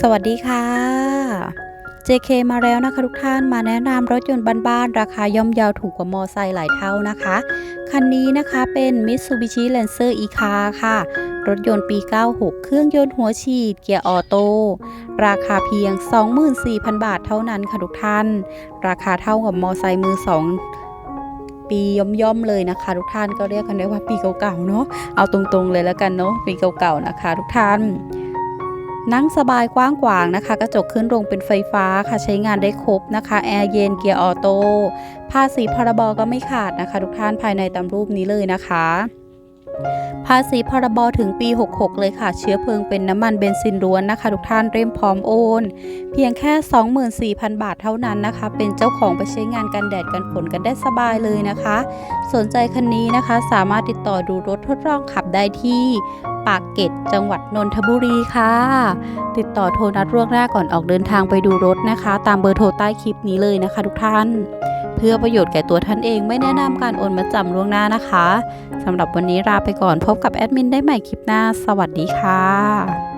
สวัสดีค่ะ JK มาแล้วนะคะทุกท่านมาแนะนำรถยนต์บ้านๆราคาย่อมเยาวถูกกว่ามอไซค์หลายเท่านะคะ คันนี้นะคะเป็น Mitsubishi Lancer e-car ค่ะ รถยนต์ปี 96 เครื่องยนต์หัวฉีด เกียร์ออโต้ราคาเพียง 24,000 บาทเท่านั้นค่ะทุกท่าน ราคาเท่ากับมอไซค์มือ2ปีย่อมๆเลยนะคะ ทุกท่านก็เรียกกันได้ว่าปีเก่าๆเนาะเอาตรงๆเลยแล้วกันเนาะปีเก่าๆนะคะ ทุกท่าน นั่งสบายกว้างขวางนะคะ กระจกขึ้นลงเป็นไฟฟ้าค่ะใช้งานได้ครบนะคะแอร์เย็นเกียร์ออโต้ภาษีพรบก็ไม่ขาดนะคะ ทุกท่านภายในตามรูปนี้เลยนะคะ ภาษีพรบถึงปี 66 เลยค่ะ เชื้อเพลิงเป็นน้ำมันเบนซินล้วนนะคะ ทุกท่านเร่มพร้อมโอน เพียงแค่ 24,000 บาทเท่านั้นนะคะ เป็นเจ้าของไปใช้งานกันแดดกันฝนกันได้สบายเลยนะคะ สนใจคันนี้นะคะ สามารถติดต่อดูรถทดลองขับได้ที่ปากเกร็ดจังหวัดนนทบุรีค่ะ ติดต่อโทรนัดล่วงหน้าก่อนออกเดินทางไปดูรถนะคะ ตามเบอร์โทรใต้คลิปนี้เลยนะคะ ทุกท่าน เพื่อประโยชน์แก่ตัวท่านเองไม่แนะนำการโอนมาจำล่วงหน้านะคะสำหรับวันนี้ลาไปก่อนพบกับแอดมินได้ใหม่คลิปหน้า สวัสดีค่ะ